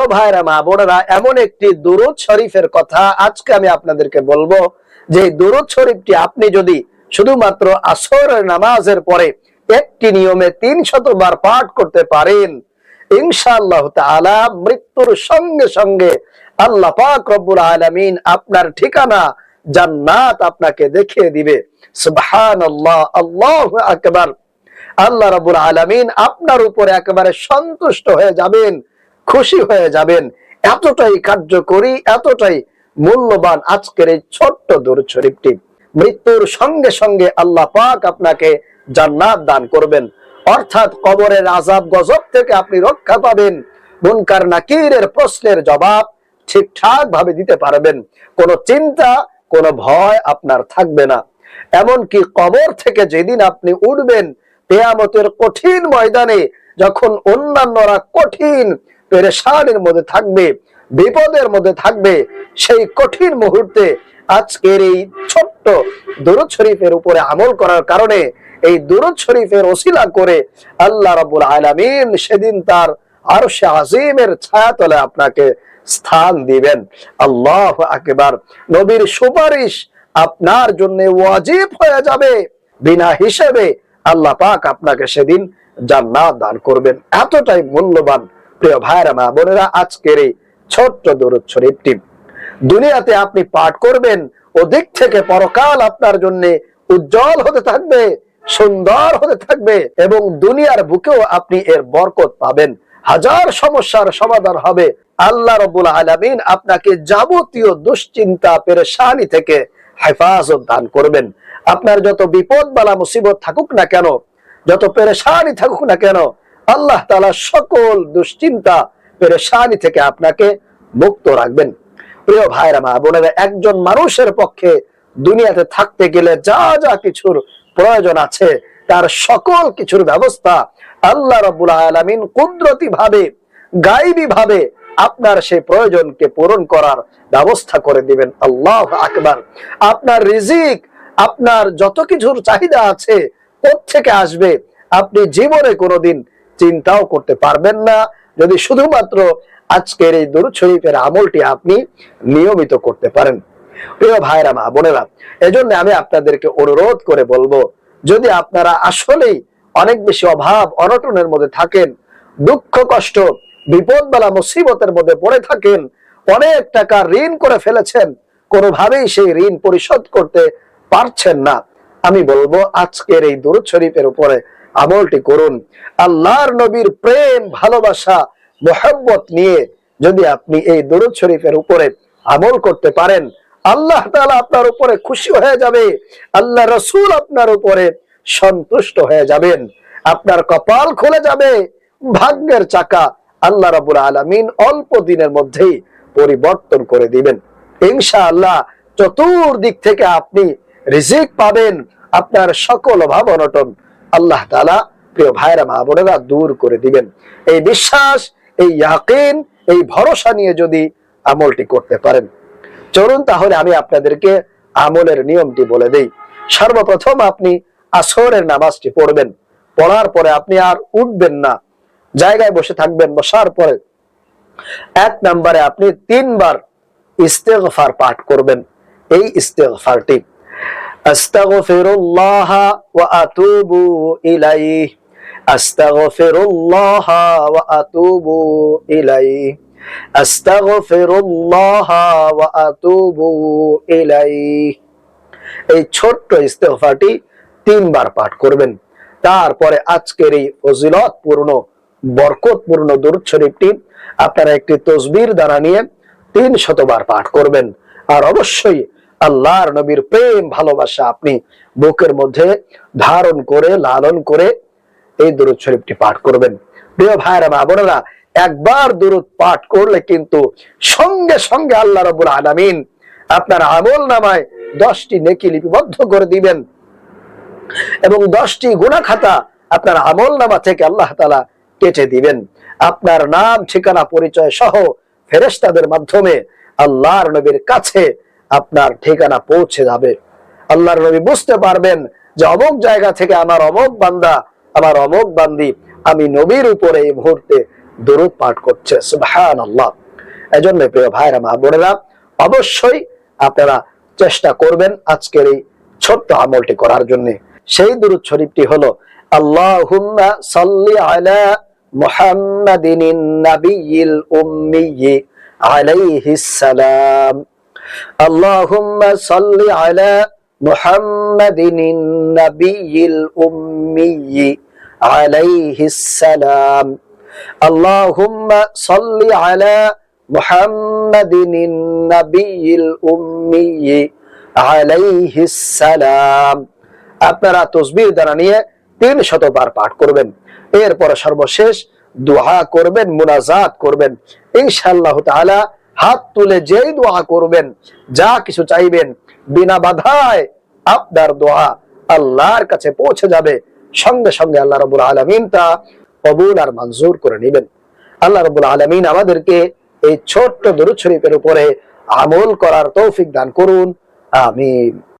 প্রিয় ভাইরা মা বোনেরা, এমন একটি দুরুদ শরীফের কথা আজকে আমি আপনাদেরকে বলব। যে দুরুদ শরীফটি আপনি যদি শুধুমাত্র আসরের নামাজের পরে একটি নিয়মে তিন শতবার পাঠ করতে পারেন, ইনশাআল্লাহ তাআলা মৃত্যুর সঙ্গে সঙ্গে আল্লাহ পাক রব্বুল আলামিন আপনার ঠিকানা জান্নাত আপনাকে দেখিয়ে দিবে। সুবহানাল্লাহ, আল্লাহু আকবার। আল্লাহ রাব্বুল আলামিন আপনার উপরে একেবারে সন্তুষ্ট হয়ে যাবেন। খুশি হয়ে যাবেন। এতটাই কার্যকরী, এতটাই মূল্যবান আজকের এই ছোট্ট দরুদ শরীফটি মৃত্যুর সঙ্গে সঙ্গে আল্লাহ পাক আপনাকে জান্নাত দান করবেন। অর্থাৎ কবরের আজাব গজব থেকে আপনি রক্ষা পাবেন। মুনকার নাকিরের প্রশ্নের জবাব ঠিকঠাক ভাবে দিতে পারবেন। কোনো চিন্তা, কোনো ভয় আপনার থাকবে না। এমনকি কবর থেকে যেদিন আপনি উঠবেন তেয়ামতের কঠিন ময়দানে যখন অন্যান্যরা কঠিন পেরেশানের মধ্যে থাকবে, বিপদের মধ্যে থাকবে। সেই কঠিন মুহূর্তে আজকের এই ছোট্ট দুরুদ শরীফের উপরে আমল করার কারণে, এই দুরুদ শরীফের ওসিলা করে আল্লাহ রাব্বুল আলামিন সেদিন তার আরশে আজিমের ছায়াতলে আপনাকে স্থান দিবেন। আল্লাহ আকবার। নবীর সুপারিশ আপনার জন্য ওয়াজিব হয়ে যাবে। বিনা হিসেবে আল্লাহ পাক আপনাকে সেদিন জান্নাত দান করবেন। এতটাই মূল্যবান প্রিয় ভাইরা মা বোনেরা, আজকের এই ছোট্ট দরুদ শরীফটি দুনিয়াতে আপনি পাঠ করবেন ওদিক থেকে পরকাল আপনার জন্য উজ্জ্বল হতে থাকবে, সুন্দর হতে থাকবে এবং দুনিয়ার বুকেও আপনি এর বরকত পাবেন। হাজার সমস্যার সমাধান হবে। আল্লাহ রবুল আলমিন আপনাকে যাবতীয় দুশ্চিন্তা, পেরেশানি থেকে হেফাজত দান করবেন। আপনার যত বিপদ বালা মুসিবত থাকুক না কেন, যত পেরেশানি থাকুক না কেন আল্লাহ তালা সকল দুশ্চিন্তা পেরেশানি থেকে আপনাকে মুক্ত রাখবেন। প্রিয় ভাইরা, মা বোনেরা, একজন মানুষের পক্ষে দুনিয়াতে থাকতে গেলে যা যা কিছুর প্রয়োজন আছে, তার সকল কিছুর ব্যবস্থা আল্লাহ রবুল আলমিন কুদরতি ভাবে গাইবী ভাবে আপনার সেই প্রয়োজনকে পূরণ করার ব্যবস্থা করে দিবেন। আল্লাহ আকবার। আপনার রিজিক, আপনার যত কিছুর চাহিদা আছে থেকে আসবে? আপনি জীবনে কোনোদিন চিন্তাও করতে পারবেন না। যদি শুধুমাত্র আজকের এই দরুদ শরীফের আমলটি আপনি নিয়মিত করতে পারেন। প্রিয় ভাইরা মা বোনেরা, এজন্য আমি আপনাদেরকে অনুরোধ করে বলব, যদি আপনারা আসলেই অনেক বেশি অভাব, অনটনের মধ্যে থাকেন, দুঃখ, কষ্ট, বিপদ বেলা মুসিবতের মধ্যে পড়ে থাকেন, অনেক টাকা ঋণ করে ফেলেছেন, কোনোভাবেই সেই ঋণ পরিশোধ করতে পারছেন না। আমি বলব, আজকের এই দরুদ শরীফের উপরে আমলটি করুন। আল্লাহর নবীর প্রেম, ভালোবাসা মোহাব্বত নিয়ে যদি আপনি এই দরুদ শরীফের উপরে আমল করতে পারেন, আল্লাহ তাআলা আপনার উপরে খুশি হয়ে যাবে। আল্লাহ রসুল আপনার উপরে সন্তুষ্ট হয়ে যাবেন। আপনার কপাল খুলে যাবে। ভাগ্যের চাকা আল্লাহ রাবুল আলমিন অল্প দিনের মধ্যেই পরিবর্তন করে দিবেন। ইনশাআল্লাহ চতুর্দিক থেকে আপনি রিজিক পাবেন। আপনার সকল অভাব অনটন আল্লাহ তালা প্রিয় ভাইরা মা বোনেরা দূর করে দিবেন। এই বিশ্বাস, এই ইয়াকিন, এই ভরসা নিয়ে যদি আমলটি করতে পারেন। চলুন তাহলে আমি আপনাদেরকে আমলের নিয়মটি বলে দেই। সর্বপ্রথম আপনি আসরের নামাজটি পড়বেন। পড়ার পরে আপনি আর উঠবেন না। জায়গায় বসে থাকবেন বসার পরে। এক নম্বরে আপনি তিনবার ইস্তেগফার পাঠ করবেন। এই ইস্তেগফারটি আস্তাগফিরুল্লাহ ওয়া আতুবু ইলাইহি। আস্তাগফিরুল্লাহ ওয়া আতুবু ইলাইহি। আস্তাগফিরুল্লাহ ওয়া আতুবু ইলাইহি। এই ছোট্ট ইস্তেগফারটি তিনবার পাঠ করবেন। তারপরে আজকের এই ফজিলত পূর্ণ বরকতপূর্ণ দরুদ শরীফটি আপনারা একটি তসবির দ্বারা নিয়ে তিন শতবার পাঠ করবেন। আর অবশ্যই আল্লাহর নবীর প্রেম, ভালোবাসা আপনি বুকের মধ্যে ধারণ করে, লালন করে এই দরুদ শরীফটি পাঠ করবেন। প্রিয় ভাইরা মা বোনেরা, একবার দরুদ পাঠ করলে কিন্তু সঙ্গে সঙ্গে আল্লাহ রবুল আলামিন আপনার আমল নামায় দশটি নেকি লিপিবদ্ধ করে দিবেন এবং দশটি গুণা খাতা আপনার আমল নামা থেকে আল্লাহ তালা কেটে দিবেন। আপনার নাম, ঠিকানা, পরিচয় সহ ফেরেস্তাদের মাধ্যমে আল্লাহর নবীর কাছে আপনার ঠিকানা পৌঁছে যাবে। আল্লাহর নবী বুঝতে পারবেন যে অমুক জায়গা থেকে আমার অমুক বান্দা, আমার অমুক বান্দি আমি নবীর উপরে এই মুহূর্তে দরুদ পাঠ করছে। সুবহান আল্লাহ এজন্য প্রিয় ভাইরা, মা বোনেরা, অবশ্যই আপনারা চেষ্টা করবেন আজকের এই ছোট্ট আমলটি করার জন্য। সেই দুরুদ শরীফটি হলো, আল্লাহুম্মা সাল্লি আলা মুহাম্মাদিন নাবিয়িল উম্মি আলাইহিস সালাম। اللهم صل على محمد النبي الأمي عليه السلام اللهم صل على محمد النبي الأمي عليه السلام আপনারা তসবির দ্বারা নিয়ে তিন শতবার পাঠ করবেন এরপর সর্বশেষ দোয়া করবেন মুনাজাত করবেন ইনশাআল্লাহ তাআলা হাত তুলে যেই দোয়া করবেন, যা কিছু চাইবেন, বিনা বাধায় আপনার দোয়া আল্লাহর কাছে পৌঁছে যাবে। সঙ্গে সঙ্গে আল্লাহ রবুল আলমিন তা কবুল আর মঞ্জুর করে নেবেন। আল্লাহ রবুল আলমিন আমাদেরকে এই ছোট্ট দরুদ শরীফের উপরে আমল করার তৌফিক দান করুন। আমিন।